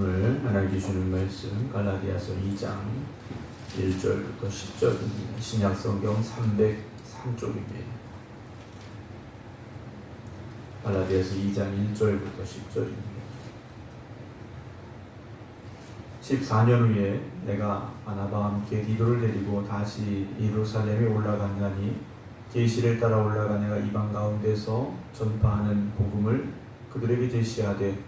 오늘 하나님 주시는 말씀 갈라디아서 2장 1절부터 10절입니다. 신약 성경 303쪽입니다. 갈라디아서 2장 1절부터 10절입니다. 14년 후에 내가 바나바와 함께 디도를 데리고 다시 예루살렘에 올라간다니 계시를 따라 올라가 내가 이방 가운데서 전파하는 복음을 그들에게 제시하되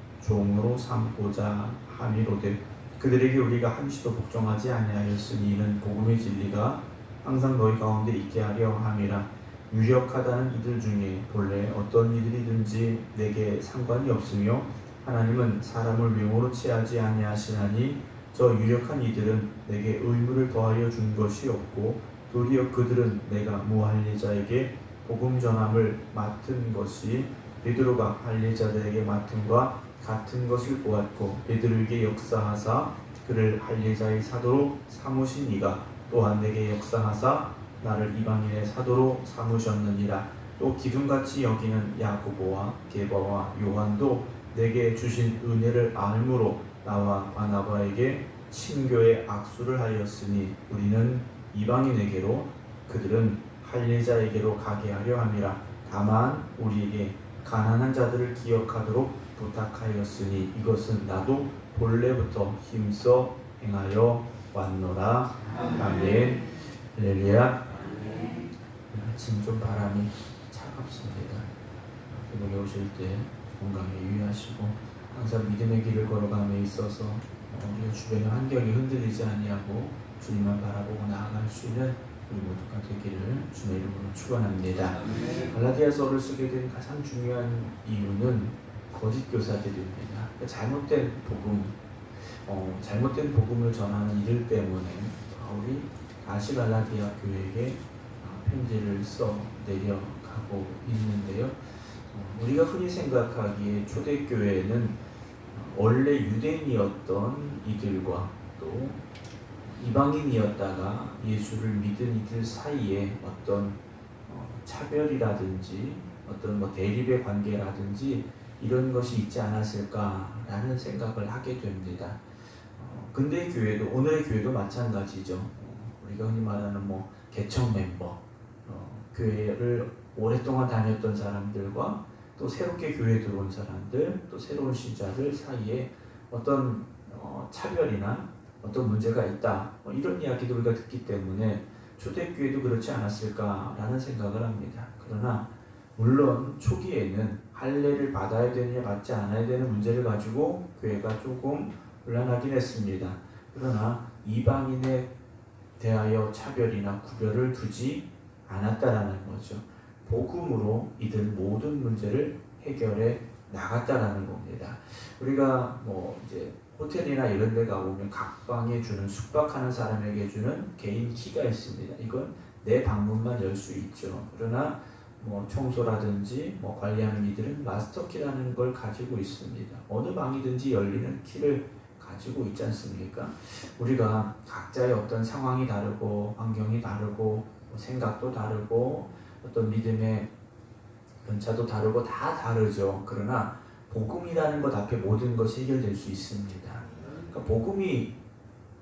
종으로 삼고자 함이로되 그들에게 우리가 한시도 복종하지 아니하였으니 이는 복음의 진리가 항상 너희 가운데 있게 하려 함이라. 유력하다는 이들 중에 본래 어떤 이들이든지 내게 상관이 없으며 하나님은 사람을 명으로 취하지 아니하시나니 저 유력한 이들은 내게 의무를 더하여 준 것이 없고 도리어 그들은 내가 무할례자에게 복음 전함을 맡은 것이 베드로가 할례자들에게 맡음과 같은 것을 보았고 베드로에게 역사하사 그를 할례자의 사도로 삼으신 이가 또한 내게 역사하사 나를 이방인의 사도로 삼으셨느니라. 또 기둥같이 여기는 야고보와 게바와 요한도 내게 주신 은혜를 알므로 나와 바나바에게 친교의 악수를 하였으니 우리는 이방인에게로 그들은 할례자에게로 가게 하려 함이라. 다만 우리에게 가난한 자들을 기억하도록 부탁하였으니 이것은 나도 본래부터 힘써 행하여 왔노라. 아멘. 할렐루야. 아침 좀 바람이 차갑습니다. 새벽에 오실 때 건강에 유의하시고 항상 믿음의 길을 걸어감에 있어서 우리 주변의 환경이 흔들리지 아니하고 주님만 바라보고 나아갈 수 있는 우리 모두가 되기를 주의 이름으로 축원합니다. 갈라디아서를 쓰게 된 가장 중요한 이유는 거짓 교사들입니다. 그러니까 잘못된 복음, 어, 잘못된 복음을 전하는 이들 때문에 바울이 다시 갈라디아 교회에게 어, 편지를 써 내려가고 있는데요. 어, 우리가 흔히 생각하기에 초대교회는 원래 유대인이었던 이들과 또 이방인이었다가 예수를 믿은 이들 사이에 어떤 어, 차별이라든지 어떤 뭐 대립의 관계라든지 이런 것이 있지 않았을까라는 생각을 하게 됩니다. 어, 근대 교회도 오늘의 교회도 마찬가지죠. 어, 우리가 흔히 말하는 뭐 개척 멤버, 어, 교회를 오랫동안 다녔던 사람들과 또 새롭게 교회에 들어온 사람들, 또 새로운 신자들 사이에 어떤 어, 차별이나 어떤 문제가 있다. 뭐 이런 이야기도 우리가 듣기 때문에 초대교회도 그렇지 않았을까라는 생각을 합니다. 그러나 물론 초기에는 할례를 받아야 되느냐 받지 않아야 되는 문제를 가지고 교회가 조금 혼란하긴 했습니다. 그러나 이방인에 대하여 차별이나 구별을 두지 않았다라는 거죠. 복음으로 이들 모든 문제를 해결해 나갔다라는 겁니다. 우리가 뭐 이제 호텔이나 이런 데 가보면 각 방에 주는 숙박하는 사람에게 주는 개인 키가 있습니다. 이건 내 방문만 열 수 있죠. 그러나 뭐 청소라든지 뭐 관리하는 이들은 마스터 키라는 걸 가지고 있습니다. 어느 방이든지 열리는 키를 가지고 있지 않습니까? 우리가 각자의 어떤 상황이 다르고 환경이 다르고 뭐 생각도 다르고 어떤 믿음의 연차도 다르고 다 다르죠. 그러나 복음이라는 것 앞에 모든 것이 해결될 수 있습니다. 그러니까 복음이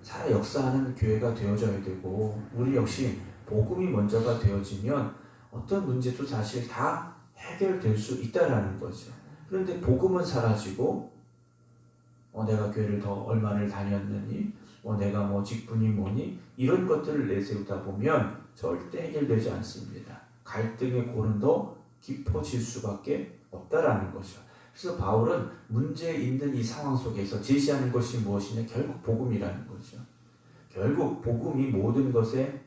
살아 역사하는 교회가 되어져야 되고 우리 역시 복음이 먼저가 되어지면 어떤 문제도 사실 다 해결될 수 있다라는 거죠. 그런데 복음은 사라지고 어, 내가 교회를 더 얼마를 다녔느니 뭐 내가 뭐 직분이 뭐니 이런 것들을 내세우다 보면 절대 해결되지 않습니다. 갈등의 더 깊어질 수밖에 없다라는 거죠. 그래서 바울은 문제 있는 이 상황 속에서 제시하는 것이 무엇이냐? 결국 복음이라는 거죠. 결국 복음이 모든 것의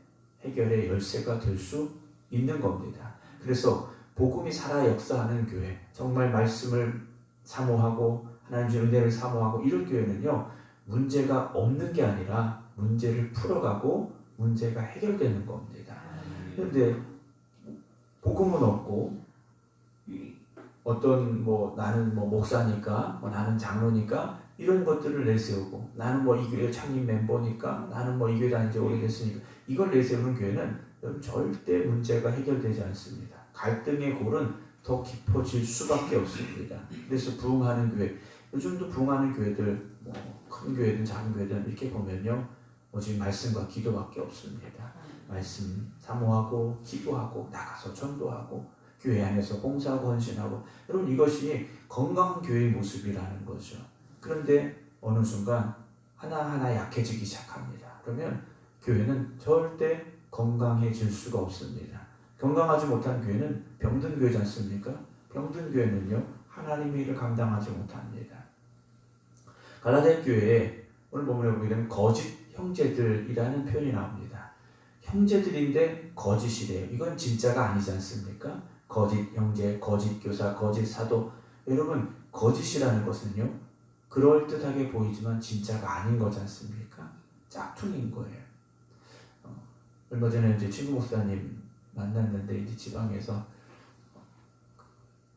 해결의 열쇠가 될 수 있는 겁니다. 그래서 복음이 살아 역사하는 교회, 정말 말씀을 사모하고 하나님의 은혜를 사모하고 이런 교회는요 문제가 없는 게 아니라 문제를 풀어가고 문제가 해결되는 겁니다. 그런데 복음은 없고 이 어떤 뭐 나는 뭐 목사니까 뭐 나는 장로니까 이런 것들을 내세우고 나는 뭐 이 교회 창립 멤버니까 나는 뭐 이 교회 다닌 지 오래됐으니까 이걸 내세우는 교회는 여러분 절대 문제가 해결되지 않습니다. 갈등의 골은 더 깊어질 수밖에 없습니다. 그래서 부흥하는 교회 요즘도 부흥하는 교회들 뭐 큰 교회든 작은 교회든 이렇게 보면요 오직 말씀과 기도밖에 없습니다. 말씀 사모하고 기도하고 나가서 전도하고 교회 안에서 봉사하고 헌신하고 여러분 이것이 건강한 교회의 모습이라는 거죠. 그런데 어느 순간 하나하나 약해지기 시작합니다. 그러면 교회는 절대 건강해질 수가 없습니다. 건강하지 못한 교회는 병든 교회지 않습니까? 병든 교회는요 하나님의 일을 감당하지 못합니다. 갈라디아 교회에 오늘 본문에 보게 되면 거짓 형제들이라는 표현이 나옵니다. 형제들인데 거짓이래요. 이건 진짜가 아니지 않습니까? 거짓 형제, 거짓 교사, 거짓 사도. 여러분 거짓이라는 것은요 그럴듯하게 보이지만 진짜가 아닌 거지 않습니까? 짝퉁인 거예요. 어, 얼마 전에 이제 친구 목사님 만났는데 이제 지방에서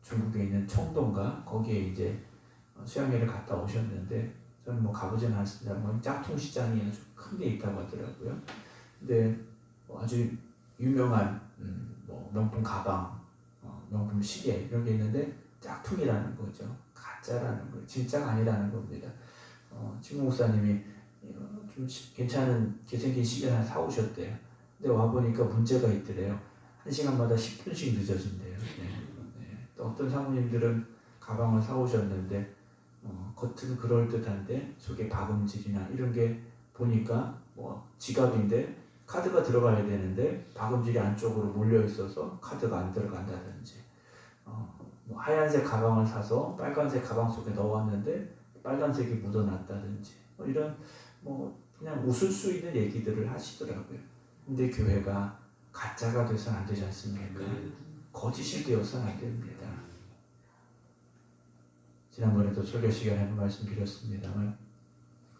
중국에 있는 청동가 거기에 이제 수양회를 갔다 오셨는데 저는 뭐 가보진 않았습니다. 뭐 짝퉁 시장이 큰 게 있다고 하더라고요. 근데 뭐 아주 유명한 음, 뭐 명품 가방, 어, 명품 시계 이런 게 있는데 짝퉁이라는 거죠. 가짜라는 거예요. 진짜가 아니라는 겁니다. 어, 친구 목사님이 어, 좀 시- 괜찮은 개생긴 시계를 하나 사오셨대요. 근데 와 보니까 문제가 있더래요. 한 시간마다 10분씩 늦어진대요. 네. 네. 또 어떤 사모님들은 가방을 사오셨는데 어, 겉은 그럴 듯한데 속에 박음질이나 이런 게 보니까 뭐 지갑인데 카드가 들어가야 되는데 박음질이 안쪽으로 몰려 있어서 카드가 안 들어간다든지 어, 뭐 하얀색 가방을 사서 빨간색 가방 속에 넣어왔는데 빨간색이 묻어났다든지 뭐 이런 뭐 그냥 웃을 수 있는 얘기들을 하시더라고요. 근데 교회가 가짜가 돼서는 안 되지 않습니까? 거짓이 되어서는 안 됩니다. 지난번에도 설교 시간에 한번 말씀드렸습니다만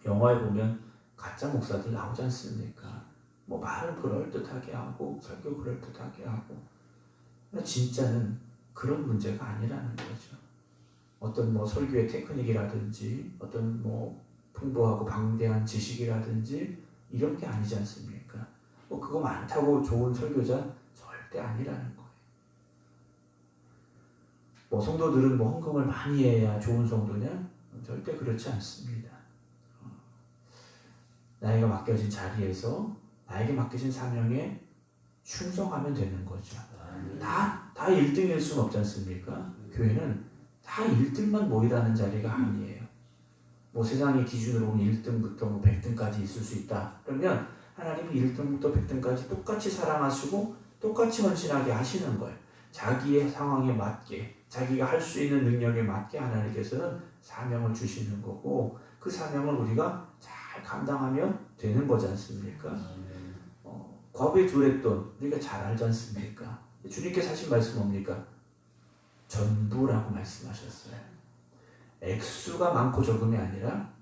영화에 보면 가짜 목사들 나오지 않습니까? 뭐 말은 그럴듯하게 하고 설교 그럴듯하게 하고 진짜는 그런 문제가 아니라는 거죠. 어떤 뭐 설교의 테크닉이라든지 어떤 뭐 풍부하고 방대한 지식이라든지 이런 게 아니지 않습니까? 뭐 그거 많다고 좋은 설교자 절대 아니라는 거예요. 뭐 성도들은 뭐 헌금을 많이 해야 좋은 성도냐? 절대 그렇지 않습니다. 어, 나에게 맡겨진 자리에서 나에게 맡겨진 사명에 충성하면 되는 거죠. 다, 다 1등일 수는 없지 않습니까? 교회는 다 1등만 모이라는 자리가 아니에요. 뭐 세상의 기준으로 보면 1등부터 뭐 100등까지 있을 수 있다. 그러면 하나님은 1등부터 100등까지 똑같이 사랑하시고 똑같이 헌신하게 하시는 거예요. 자기의 상황에 맞게, 자기가 할 수 있는 능력에 맞게 하나님께서는 사명을 주시는 거고 그 사명을 우리가 잘 감당하면 되는 거지 않습니까? 어, 과부에 두랬던 우리가 잘 알지 않습니까? 주님께서 하신 말씀 뭡니까? 전부라고 말씀하셨어요. 액수가 많고 적음이 아니라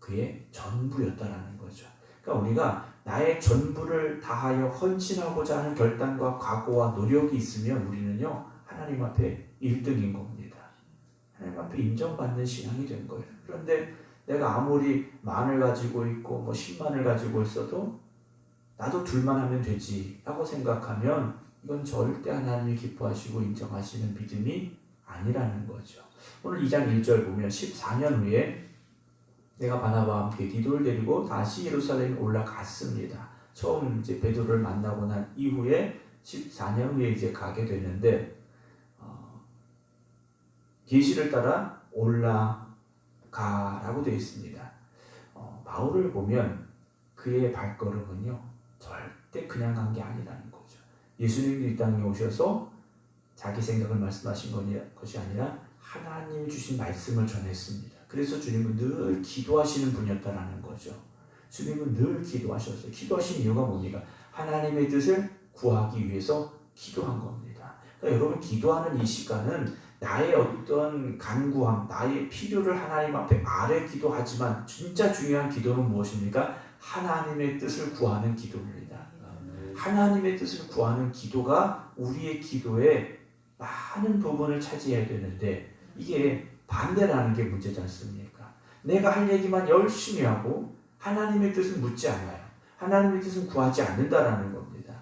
그의 전부였다라는 거죠. 그러니까 우리가 나의 전부를 다하여 헌신하고자 하는 결단과 각오와 노력이 있으면 우리는요 하나님 앞에 1등인 겁니다. 하나님 앞에 인정받는 신앙이 된 거예요. 그런데 내가 아무리 만을 가지고 있고 뭐 10만을 가지고 있어도 나도 둘만 하면 되지 라고 생각하면 이건 절대 하나님이 기뻐하시고 인정하시는 믿음이 아니라는 거죠. 오늘 2장 1절 보면 14년 후에 내가 바나바와 함께 디도를 데리고 다시 예루살렘에 올라갔습니다. 처음 이제 베드로를 만나고 난 이후에 14년 후에 이제 가게 되는데 어, 계시를 따라 올라가라고 되어 있습니다. 어, 바울을 보면 그의 발걸음은요 절대 그냥 간 게 아니라는 거죠. 예수님도 이 땅에 오셔서 자기 생각을 말씀하신 것이 아니라 하나님 주신 말씀을 전했습니다. 그래서 주님은 늘 기도하시는 분이었다라는 거죠. 주님은 늘 기도하셨어요. 기도하신 이유가 뭡니까? 하나님의 뜻을 구하기 위해서 기도한 겁니다. 그러니까 여러분 기도하는 이 시간은 나의 어떤 간구함, 나의 필요를 하나님 앞에 아래 기도하지만 진짜 중요한 기도는 무엇입니까? 하나님의 뜻을 구하는 기도입니다. 하나님의 뜻을 구하는 기도가 우리의 기도의 많은 부분을 차지해야 되는데 이게 반대라는 게 문제지 않습니까? 내가 할 얘기만 열심히 하고 하나님의 뜻은 묻지 않아요. 하나님의 뜻은 구하지 않는다라는 겁니다.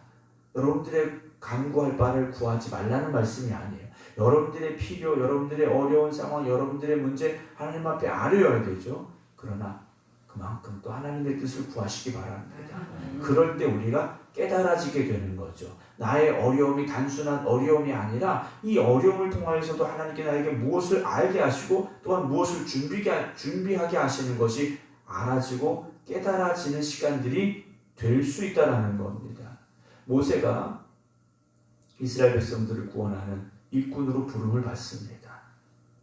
여러분들의 간구할 바를 구하지 말라는 말씀이 아니에요. 여러분들의 필요, 여러분들의 어려운 상황, 여러분들의 문제 하나님 앞에 아뢰어야 되죠. 그러나 그만큼 또 하나님의 뜻을 구하시기 바랍니다. 그럴 때 우리가 깨달아지게 되는 거죠. 나의 어려움이 단순한 어려움이 아니라 이 어려움을 통하여서도 하나님께 나에게 무엇을 알게 하시고 또한 무엇을 준비하게, 준비하게 하시는 것이 알아지고 깨달아지는 시간들이 될 수 있다라는 겁니다. 모세가 이스라엘 백성들을 구원하는 일꾼으로 부름을 받습니다.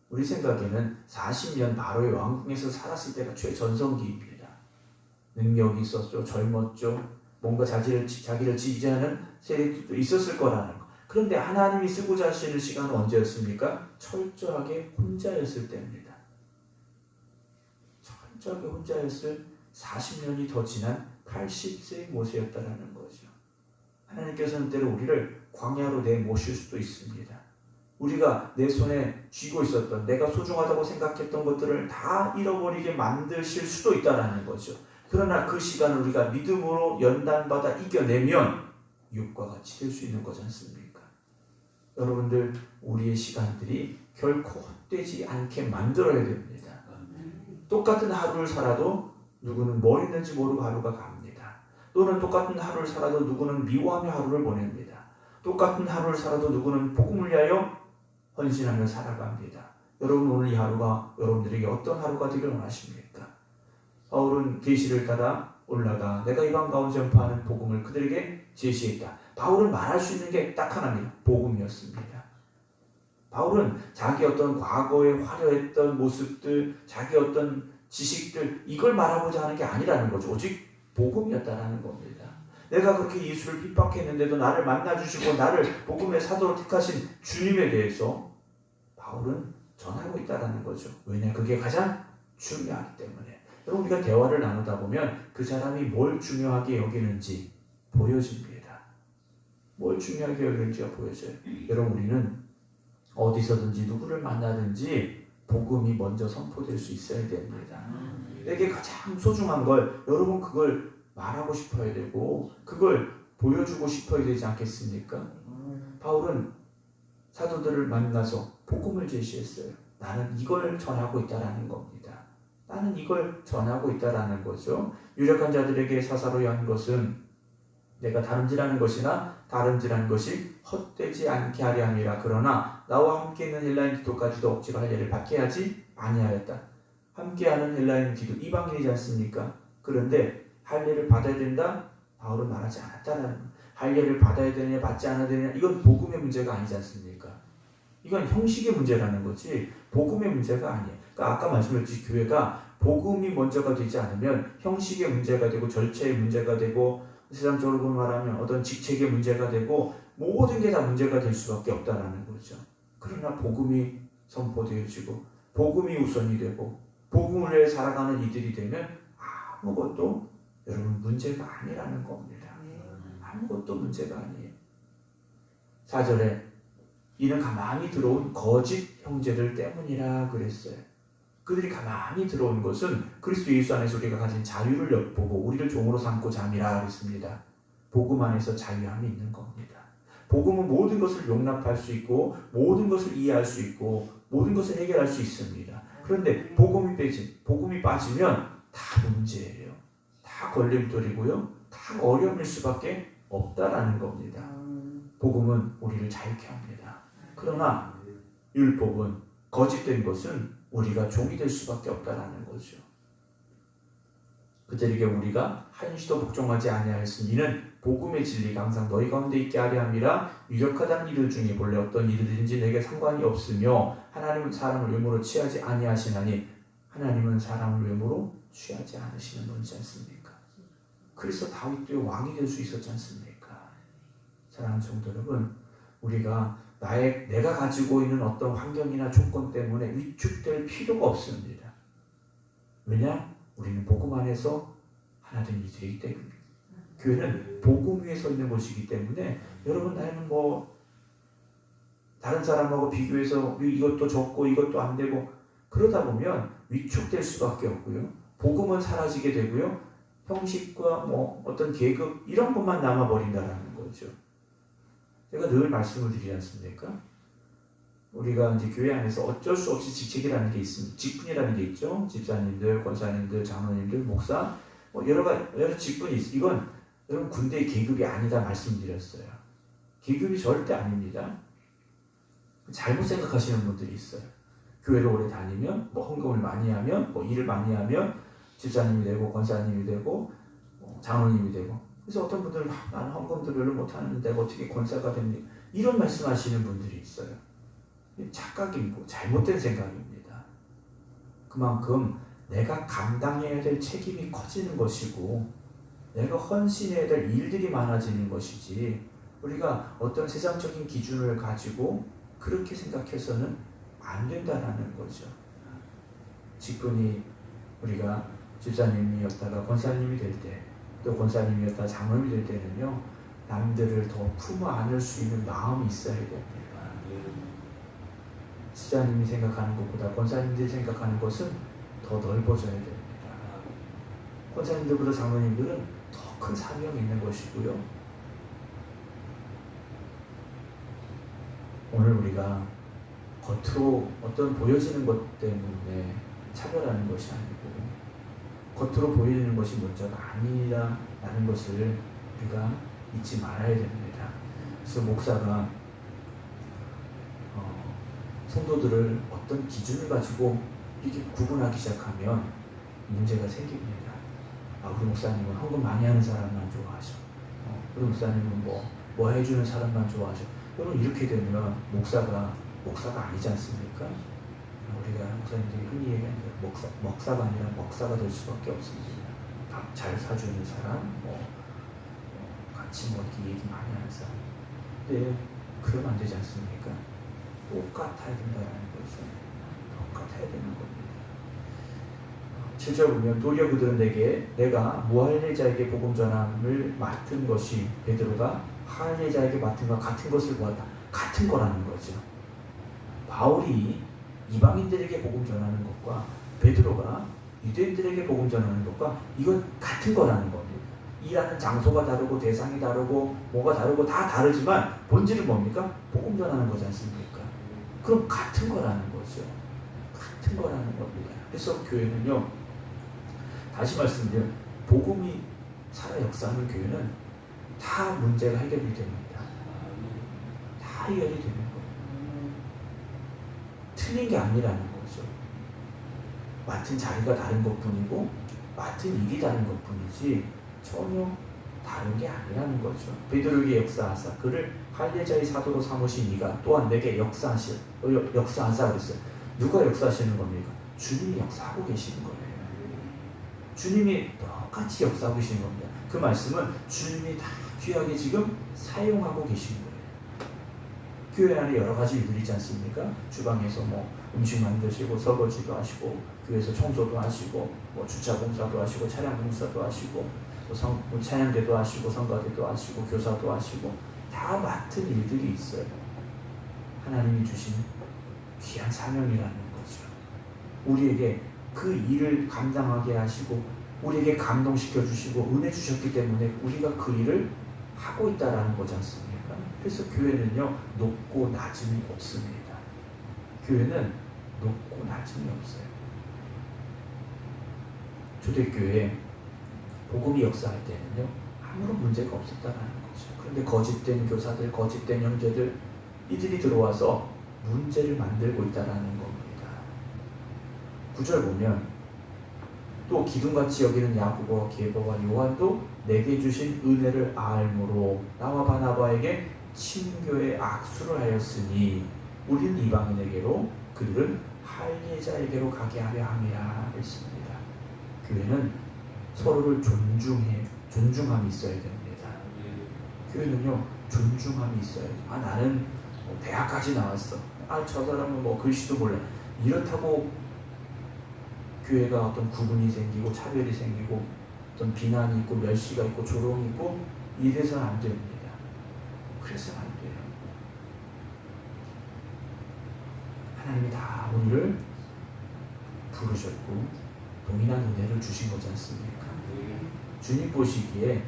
우리 생각에는 40년 바로의 왕궁에서 살았을 때가 최전성기입니다. 능력이 있었죠. 젊었죠. 뭔가 자기를, 자기를 지지하는 세력도 있었을 거라는 거. 그런데 하나님이 쓰고자 하시는 시간은 언제였습니까? 철저하게 혼자였을 때입니다. 철저하게 혼자였을 40년이 더 지난 80세의 모세였다라는 거죠. 하나님께서는 때로 우리를 광야로 내모실 수도 있습니다. 우리가 내 손에 쥐고 있었던 내가 소중하다고 생각했던 것들을 다 잃어버리게 만드실 수도 있다라는 거죠. 그러나 그 시간을 우리가 믿음으로 연단받아 이겨내면 육과 같이 될 수 있는 거지 않습니까? 여러분들 우리의 시간들이 결코 헛되지 않게 만들어야 됩니다. 똑같은 하루를 살아도 누구는 뭘 했는지 모르고 하루가 갑니다. 또는 똑같은 하루를 살아도 누구는 미워하며 하루를 보냅니다. 똑같은 하루를 살아도 누구는 복음을 위하여 헌신하며 살아갑니다. 여러분 오늘 이 하루가 여러분들에게 어떤 하루가 되길 원하십니까? 바울은 계시를 따라 올라가 내가 이방 가운데 전파하는 복음을 그들에게 제시했다. 바울은 말할 수 있는 게 딱 하나입니다. 복음이었습니다. 바울은 자기 어떤 과거에 화려했던 모습들, 자기 어떤 지식들 이걸 말하고자 하는 게 아니라는 거죠. 오직 복음이었다라는 겁니다. 내가 그렇게 예수를 핍박했는데도 나를 만나주시고 나를 복음의 사도로 택하신 주님에 대해서 바울은 전하고 있다라는 거죠. 왜냐? 그게 가장 중요하기 때문에. 여러분 우리가 대화를 나누다 보면 그 사람이 뭘 중요하게 여기는지 보여집니다. 뭘 중요하게 여기는지가 보여져요. 여러분 우리는 어디서든지 누구를 만나든지 복음이 먼저 선포될 수 있어야 됩니다. 내게 가장 소중한 걸 여러분 그걸 말하고 싶어야 되고 그걸 보여주고 싶어야 되지 않겠습니까? 바울은 사도들을 만나서 복음을 제시했어요. 나는 이걸 전하고 있다라는 겁니다. 나는 이걸 전하고 있다라는 거죠. 유력한 자들에게 사사로이 한 것은 내가 다름질하는 것이나 다름질하는 것이 헛되지 않게 하려 함이라 그러나 나와 함께 있는 헬라인 기도까지도 억지로 할 일을 받게 하지 아니하였다. 함께하는 헬라인 기도 이방인이지 않습니까? 그런데 할 일을 받아야 된다? 바울은 말하지 않았다는 할 일을 받아야 되느냐 받지 않아야 되느냐 이건 복음의 문제가 아니지 않습니까? 이건 형식의 문제라는 거지 복음의 문제가 아니에요. 그러니까 아까 말씀드렸듯이 교회가 복음이 먼저가 되지 않으면 형식의 문제가 되고 절차의 문제가 되고 세상적으로 말하면 어떤 직책의 문제가 되고 모든 게 다 문제가 될 수밖에 없다라는 거죠. 그러나 복음이 선포되어지고 복음이 우선이 되고 복음을 위해 살아가는 이들이 되면 아무것도 여러분 문제가 아니라는 겁니다. 아무것도 문제가 아니에요. 4절에 이는 가만히 들어온 거짓 형제들 때문이라 그랬어요. 그들이 가만히 들어온 것은 그리스도 예수 안에서 우리가 가진 자유를 엿보고 우리를 종으로 삼고자 함이라 그랬습니다. 복음 안에서 자유함이 있는 겁니다. 복음은 모든 것을 용납할 수 있고 모든 것을 이해할 수 있고 모든 것을 해결할 수 있습니다. 그런데 복음이 빼지 복음이 빠지면 다 문제예요. 다 걸림돌이고요. 다 어려움일 수밖에 없다라는 겁니다. 복음은 우리를 자유케 합니다. 그러나 율법은 거짓된 것은 우리가 종이 될 수밖에 없다라는 거죠. 그들에게 우리가 한시도 복종하지 아니하였으니 이는 복음의 진리가 항상 너희 가운데 있게 하려 함이라 유력하다는 이들 중에 본래 어떤 일이든지 내게 상관이 없으며 하나님은 사람을 외모로 취하지 아니하시나니 하나님은 사람을 외모로 취하지 않으시는 분이지 않습니까? 그래서 다윗도 왕이 될 수 있었지 않습니까? 사랑하는 성도 여러분, 우리가 나의 내가 가지고 있는 어떤 환경이나 조건 때문에 위축될 필요가 없습니다. 왜냐? 우리는 복음 안에서 하나 된 이들이기 때문입니다. 교회는 복음 위에 서 있는 곳이기 때문에 여러분 나는 뭐 다른 사람하고 비교해서 이것도 적고 이것도 안 되고 그러다 보면 위축될 수밖에 없고요. 복음은 사라지게 되고요. 형식과 뭐 어떤 계급 이런 것만 남아 버린다라는 거죠. 제가 늘 말씀을 드리지 않습니까? 우리가 이제 교회 안에서 어쩔 수 없이 직책이라는 게 있습니다. 직분이라는 게 있죠. 집사님들, 권사님들, 장로님들, 목사, 뭐 여러 가지 여러 직분이 있. 이건 여러분 군대의 계급이 아니다 말씀드렸어요. 계급이 절대 아닙니다. 잘못 생각하시는 분들이 있어요. 교회를 오래 다니면, 뭐 헌금을 많이 하면, 뭐 일을 많이 하면 집사님이 되고 권사님이 되고 뭐 장로님이 되고. 그래서 어떤 분들은 아, 나는 별로 못하는데 어떻게 권사가 됩니까? 이런 말씀하시는 분들이 있어요. 착각이고 잘못된 생각입니다. 그만큼 내가 감당해야 될 책임이 커지는 것이고 내가 헌신해야 될 일들이 많아지는 것이지 우리가 어떤 세상적인 기준을 가지고 그렇게 생각해서는 안 된다라는 거죠. 직분이 우리가 집사님이었다가 권사님이 될 때, 또 권사님이었다가 장로님이 될 때는요, 남들을 더 품어 안을 수 있는 마음이 있어야 됩니다. 집사님이 생각하는 것보다 권사님들이 생각하는 것은 더 넓어져야 됩니다. 권사님들보다 장로님들은 더 큰 사명이 있는 것이고요. 오늘 우리가 겉으로 어떤 보여지는 것 때문에 차별하는 것이 아니고 겉으로 보이는 것이 문제가 아니라는 것을 우리가 잊지 말아야 됩니다. 그래서 목사가 어, 성도들을 어떤 기준을 가지고 이게 구분하기 시작하면 문제가 생깁니다. 아, 우리 목사님은 헌금 많이 하는 사람만 좋아하셔. 어, 우리 목사님은 뭐, 뭐 해주는 사람만 좋아하셔. 여러분 이렇게 되면 목사가 목사가 아니지 않습니까? 우리가 목사님들이 흔히 얘기하는 목사, 목사가 아니라 먹사가 될 수밖에 없습니다. 밥 잘 사주는 사람, 뭐, 뭐 같이 뭐 이렇게 얘기 많이 하는 사람. 근데 그러면 안 되지 않습니까? 똑같아야 된다는 거죠. 똑같아야 되는 겁니다. 7절 보면 도리어 그들은 내게 내가 무할례자에게 복음 전함을 맡은 것이 베드로가 할례자에게 맡은 것 같은 것을 보았다. 같은 거라는 거죠. 바울이 이방인들에게 복음 전하는 것과 베드로가 유대인들에게 복음 전하는 것과 이건 같은 거라는 겁니다. 일하는 장소가 다르고 대상이 다르고 뭐가 다르고 다 다르지만 본질은 뭡니까? 복음 전하는 거지 않습니까? 그럼 같은 거라는 거죠. 같은 거라는 겁니다. 그래서 교회는요. 다시 말씀드리면 복음이 살아 역사하는 교회는 다 문제가 해결이 됩니다. 다 해결이 됩니다. 틀린 게 아니라는 거죠. 맡은 자리가 다른 것 뿐이고, 맡은 일이 다른 것 뿐이지, 전혀 다른 게 아니라는 거죠. 베드로에게 역사하사 그를 할례자의 사도로 삼으신 이가 또한 내게 역사하시 어, 역사하사 그랬어요. 누가 역사하시는 겁니까? 주님이 역사하고 계시는 거예요. 주님이 똑같이 역사하고 계시는 겁니다. 그 말씀은 주님이 다 귀하게 지금 사용하고 계신 거예요. 교회 안에 여러 가지 일들이 있지 않습니까? 주방에서 뭐 음식 만드시고 설거지도 하시고 교회에서 청소도 하시고 뭐 주차 공사도 하시고 차량 공사도 하시고 또 성, 뭐 찬양대도 하시고 성가대도 하시고 교사도 하시고 다 맡은 일들이 있어요. 하나님이 주신 귀한 사명이라는 거죠. 우리에게 그 일을 감당하게 하시고 우리에게 감동시켜 주시고 은혜 주셨기 때문에 우리가 그 일을 하고 있다라는 거지 않습니까? 그래서 교회는요 높고 낮음이 없습니다. 교회는 높고 낮음이 없어요. 초대교회 복음이 역사할 때는요 아무런 문제가 없었다는 거죠. 그런데 거짓된 교사들, 거짓된 형제들 이들이 들어와서 문제를 만들고 있다는 겁니다. 구절 보면 또 기둥같이 여기는 야고보와 게바와 요한도 내게 주신 은혜를 알므로 나와 바나바에게 친교의 악수를 하였으니 우리는 이방인에게로 그들은 할례자에게로 가게 하려 함이라 했습니다. 교회는 서로를 존중해 존중함이 있어야 됩니다. 교회는요 존중함이 있어야 돼. 아 나는 뭐 대학까지 나왔어. 아 저 사람은 뭐 글씨도 몰라. 이렇다고 교회가 어떤 구분이 생기고 차별이 생기고 어떤 비난이 있고 멸시가 있고 조롱이 있고 이래서는 안 됩니다. 그래서는 안 돼요. 하나님이 다 우리를 부르셨고 동일한 은혜를 주신 거지 않습니까? 주님 보시기에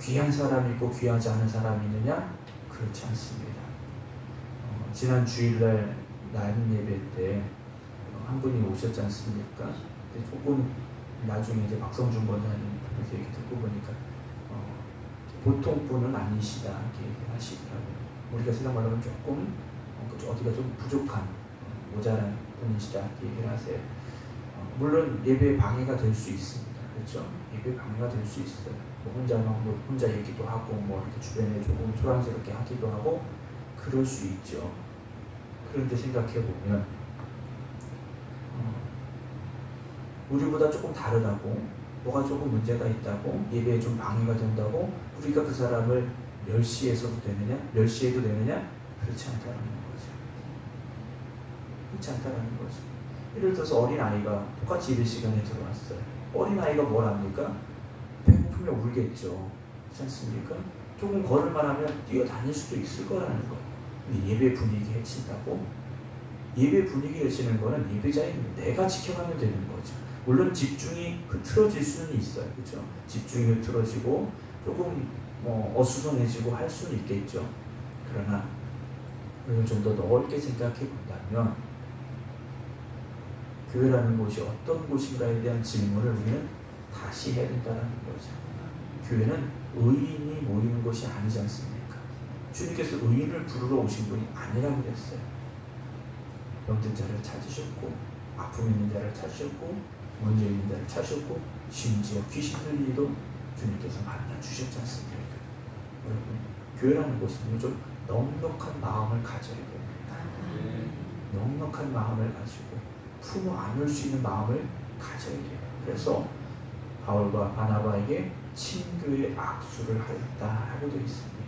귀한 사람이 있고 귀하지 않은 사람이 있느냐? 그렇지 않습니다. 어, 지난 주일날 날 예배 때 한 분이 오셨지 않습니까? 조금 나중에 이제 박성준 권사님께서 얘기 듣고 보니까 어, 보통 분은 아니시다 이렇게 하시더라고요. 우리가 생각하면 조금 어, 그 어디가 좀 부족한 어, 모자란 분이시다 이렇게 하세요. 어, 물론 예배 방해가 될 수 있습니다. 그렇죠? 예배 방해가 될 수 있어요. 뭐 혼자 막 뭐 혼자 얘기도 하고 뭐 이렇게 주변에 조금 소란스럽게 하기도 하고 그럴 수 있죠. 그런데 생각해 보면 어, 우리보다 조금 다르다고 뭐가 조금 문제가 있다고 예배에 좀 방해가 된다고 우리가 그 사람을 멸시해서도 되느냐 멸시해도 되느냐 그렇지 않다는 거죠. 그렇지 않다는 거죠. 예를 들어서 어린 아이가 똑같이 예배 시간에 들어왔어요. 어린 아이가 뭘 합니까? 배고프면 울겠죠. 그렇지 않습니까? 조금 걸을만 하면 뛰어다닐 수도 있을 거라는 거. 근데 예배 분위기 해친다고? 예배 분위기 해치는 거는 예배자인 내가 지켜가면 되는 거죠. 물론 집중이 흐트러질 수는 있어요. 그렇죠? 집중이 흐트러지고 조금 뭐 어수선해지고 할 수는 있겠죠. 그러나 이걸 좀더 넓게 생각해 본다면 교회라는 곳이 어떤 곳인가에 대한 질문을 우리는 다시 해야 된다는 거죠. 교회는 의인이 모이는 곳이 아니지 않습니까? 주님께서 의인을 부르러 오신 분이 아니라고 그랬어요. 병든 자를 찾으셨고 아픔 있는 자를 찾으셨고 자를 찾으셨고 심지어 귀신 들리도 주님께서 만나 주셨지 않습니까? 여러분 교회라는 곳은 좀 넉넉한 마음을 가져야 됩니다. 넉넉한 마음을 가지고 품어 안을 수 있는 마음을 가져야 돼요. 그래서 바울과 바나바에게 친교의 악수를 하였다라고 되어 있습니다.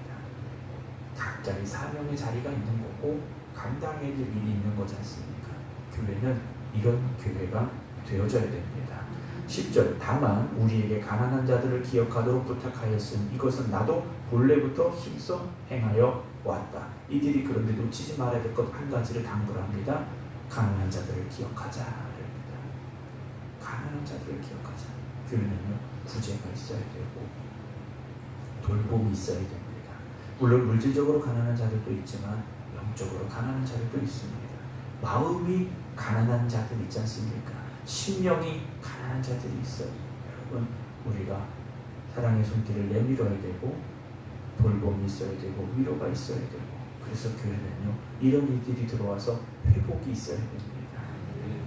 각자의 사명의 자리가 있는 거고 감당해야 될 일이 있는 거지 않습니까? 교회는 이런 교회가 되어져야 됩니다. 10절 다만 우리에게 가난한 자들을 기억하도록 부탁하였으니 이것은 나도 본래부터 힘써 행하여 왔다. 이들이 그런데 놓치지 말아야 될 것 한 가지를 당부합니다. 가난한 자들을 기억하자. 가난한 자들을 기억하자. 교회는요 구제가 있어야 되고 돌봄이 있어야 됩니다. 물론 물질적으로 가난한 자들도 있지만 영적으로 가난한 자들도 있습니다. 마음이 가난한 자들 있지 않습니까? 심령이 가난한 자들이 있어요. 여러분 우리가 사랑의 손길을 내밀어야 되고 돌봄이 있어야 되고 위로가 있어야 되고 그래서 교회는요 이런 일들이 들어와서 회복이 있어야 됩니다.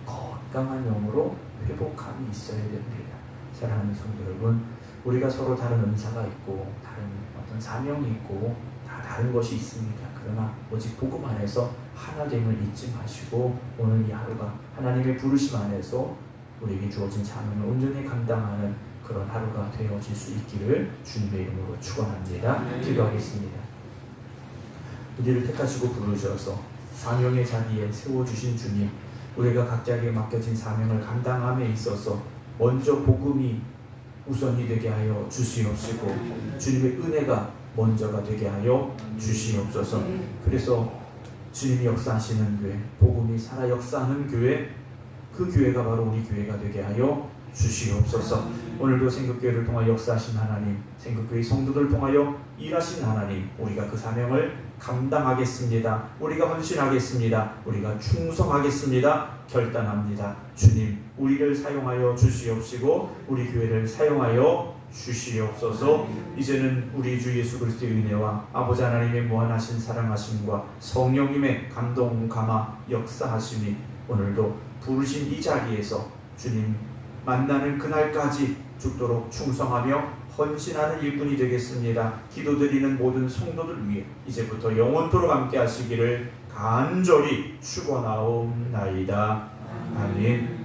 건강한 영으로 회복함이 있어야 됩니다. 사랑하는 성도 여러분, 우리가 서로 다른 은사가 있고 다른 어떤 사명이 있고 다 다른 것이 있습니다. 그러나 오직 복음 안에서 하나됨을 잊지 마시고 오늘 이 하루가 하나님의 부르심 안에서 우리에게 주어진 사명을 온전히 감당하는 그런 하루가 되어질 수 있기를 주님의 이름으로 축원합니다. 기도하겠습니다. 우리를 택하시고 부르셔서 사명의 자리에 세워주신 주님, 우리가 각자에게 맡겨진 사명을 감당함에 있어서 먼저 복음이 우선이 되게 하여 주시옵시고 주님의 은혜가 먼저가 되게 하여 주시옵소서. 그래서 주님이 역사하시는 교회, 복음이 살아 역사하는 교회, 그 교회가 바로 우리 교회가 되게 하여 주시옵소서. 오늘도 생각교회를 통하여 역사하신 하나님, 생각교회 성도들 통하여 일하신 하나님, 우리가 그 사명을 감당하겠습니다. 우리가 헌신하겠습니다. 우리가 충성하겠습니다. 결단합니다. 주님, 우리를 사용하여 주시옵시고 우리 교회를 사용하여 주시옵소서. 이제는 우리 주 예수 그리스도의 은혜와 아버지 하나님의 무한하신 사랑하심과 성령님의 감동 감화 역사하심이 오늘도 부르신 이 자리에서 주님 만나는 그날까지 죽도록 충성하며 헌신하는 일꾼이 되겠습니다. 기도드리는 모든 성도들 위해 이제부터 영원토록 함께 하시기를 간절히 축원하옵나이다. 아멘.